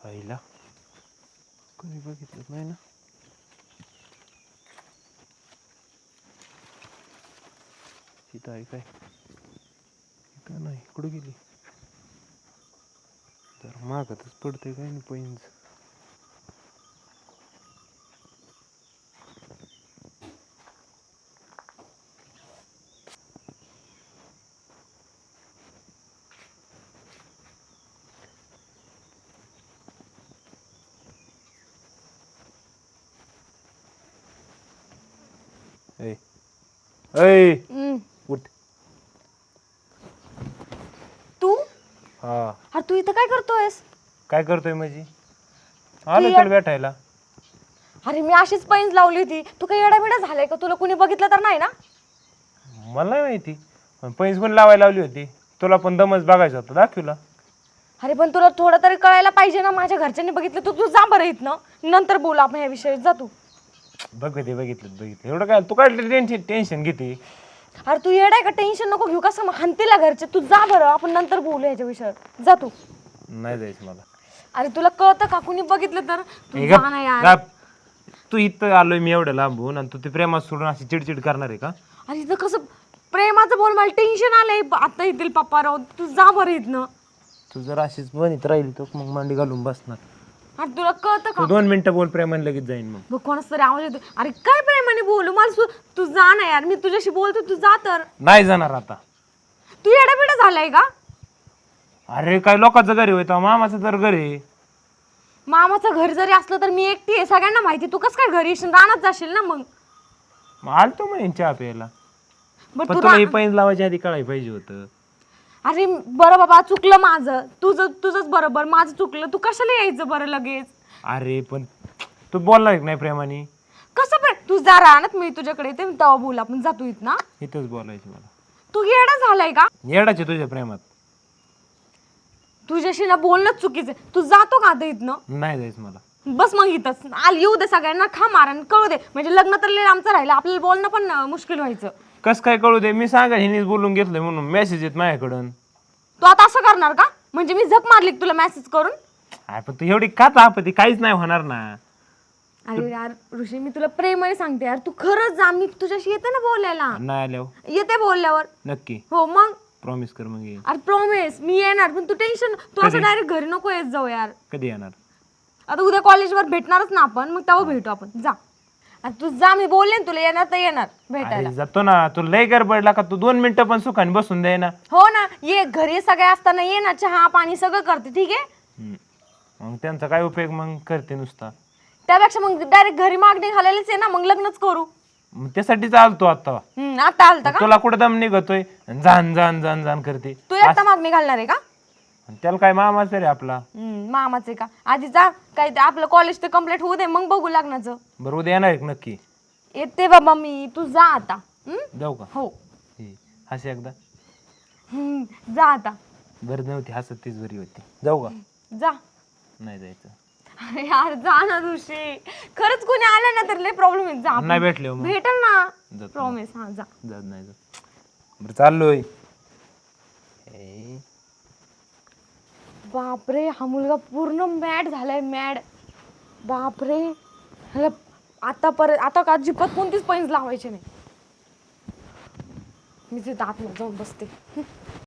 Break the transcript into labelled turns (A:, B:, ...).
A: आईला कोणी बघितलं नाही ना तिथं आहे काय का नाही कुठं गेली तर मागतच पडते काय नाही पैंज ऐ.
B: हम्म.
A: उठ.
B: तू?
A: हा.
B: अरे तू इथं काय करतोयस?
A: काय करतोय माझी? आलो
B: या-
A: तुला भेटायला.
B: अरे मी अशीच पैंज लावली होती. तू काही एडाबिडा झालाय का? तुला कुणी बघितलं तर नाही ना?
A: मला नाही माहिती. पण पैस पण लावायला लावली होती. तुला पण दमच बघायचा होता. दाखवला
B: अरे पण तुला थोडं तरी कळायला पाहिजे ना. माझ्या घरच्यांनी बघितलं तू तू जा बरं इथनं. नंतर बोल आपण ह्या विषयी जा तू.
A: बघ ते बघितलं बघितलं. एवढं काय तू काय टेन्शन टेन्शन घेते.
B: अरे तू येडाय का? टेन्शन नको घेऊ. कसं मग? हानतीला घरचे. तू जा बरं. आपण नंतर बोलू ह्याच्या विषयावर. जा तू.
A: नाही जायचं मला.
B: अरे तुला कळतं का? कुणी बघितलं तर? तू
A: ए,
B: जा
A: गप,
B: ना यार.
A: गप. तू इथं आलोय मी एवढं लांबून आणि तू ते प्रेमात सोडून अशी चिडचिड करणार आहे का?
B: अरे इथं कसं? प्रेमाचं बोल मला टेन्शन आलंय. आता येतील पप्पा राव. तू जा बरं इथनं.
A: तू जर अशीच म्हणत राहिली तर मग मांडी घालून बसणार.
B: अरे तुला कळतं का?
A: दोन मिनिटं बोल प्रेमाने लगेच जाईन मग.
B: बघ कोणाच तरी आवाज येतो. अरे काय प्रेमाने बोलू? मला सु- तू जा ना यार. मी तुझ्याशी बोलतो तू जा तर.
A: नाही जाणार आता.
B: तू येडाबिडा झालाय का?
A: अरे काय लोकांचं घर होतं मामाचं तर घर
B: मामाचं घर जरी असलं तर मी एकटी आहे सगळ्यांना माहिती तू कसं काय घरी येशील? रानात जाशील ना मग.
A: मग आलतो मग चहा प्यायला.
B: बरं
A: पण
B: तू
A: तुला हे पैन लावायच्या आधी कळायला पाहिजे होतं.
B: अरे बरं बाबा चुकलं माझं. तुझं तुझंच बरोबर. माझं चुकलं. तू कशाला यायचं बरं लगेच?
A: अरे पण तू बोलणार की नाही प्रेमाने.
B: कसं पण? तू जा रानात मी तुझ्याकडे. येते तेव्हा बोल आपण जातो इथं ना.
A: इथंच बोलायचं मला.
B: तू येडा झालाय का?
A: येडाचे तुझ्या प्रेमात.
B: तुझ्याशी ना बोलणंच चुकीचं आहे. तू जातो का आता इथनं?
A: नाही जायचं मला.
B: बस मग इथंच. आल येऊ दे सगळ्यांना खा मारण कळू दे. म्हणजे लग्न तर लय आमचं राहिलं. आपल्याला बोलणं पण अं, मुश्किल व्हायचं.
A: कस काय कळू दे? मी सांगा हिनीच बोलून घेतलंय म्हणून. मेसेज येत माझ्याकडून.
B: तू आता असं करणार का? म्हणजे मी झक मारली का तुला मेसेज करून?
A: अरे पण तू एवढी का तापती? काहीच नाही होणार ना.
B: अरे यार ऋषी मी तुला प्रेमाने सांगते यार. तू खरंच जा मी तुझ्याशी येते ना बोलायला.
A: नाही आल्यावर.
B: येते बोलल्यावर.
A: नक्की.
B: हो मग?
A: प्रॉमिस कर मग ये.
B: अरे प्रॉमिस मी येणार पण तू टेन्शन तू असं डायरेक्ट घरी नको येत जाऊ यार.
A: कधी येणार?
B: आता उद्या कॉलेजवर भेटणारच ना आपण. मग तेव्हा भेटू आपण. जा. आणि तू जा मी बोलले ना तुला येणार तर येणार भेटायला.
A: अरे जातो ना. तू लय गडबडला का? तू दोन मिनिटं पण सुखाने बसून दे ना.
B: हो ना ये घरी सगळे असताना ये ना चहा पाणी सगळं करते ठीक आहे?
A: हम्म. मग त्यांचा काय उपयोग? मग करते नुसता.
B: त्यापेक्षा मग डायरेक्ट घरी मागणी घालायलाच आहे ना मग लग्नच करू.
A: मग त्यासाठीच आलतो आता.
B: हम्म, आता आलता का?
A: तुला कुठं दम निघतोय? जाण जाण जाण जाण करते.
B: तू एकटा मागणी घालणार आहे का?
A: आणि त्याला काय मामाच रे आपला?
B: हम्म, मामाचे का? आधी जा काय ते आपलं कॉलेज ते कंप्लीट होऊ दे मग बघू लग्नाचं.
A: बरं उद्या येणार आहे का नक्की.
B: येते बाबा मी तू जा आता. हम्म?
A: जाऊ का?
B: हो.
A: हे, हस एकदा.
B: हम्म, जा आता.
A: बरं नव्हती हसत तीच बरी होती. जाऊ का?
B: जा.
A: नाही जायचं.
B: अरे यार जा ना ऋषी खरंच कोणी आलं ना तर लय प्रॉब्लेम आहे. जा
A: नाही भेटले हो मग.
B: भेटल ना.
A: जातो.
B: प्रॉमिस हा जा.
A: जात नाही जात. बरं चाललोय.
B: बापरे हा मुलगा पूर्ण मॅड झालाय मॅड बापरे. ह्याला आता परत आता का जिपत कोणतीच पैंज लावायची नाही. मी ते दात जाऊन बसते.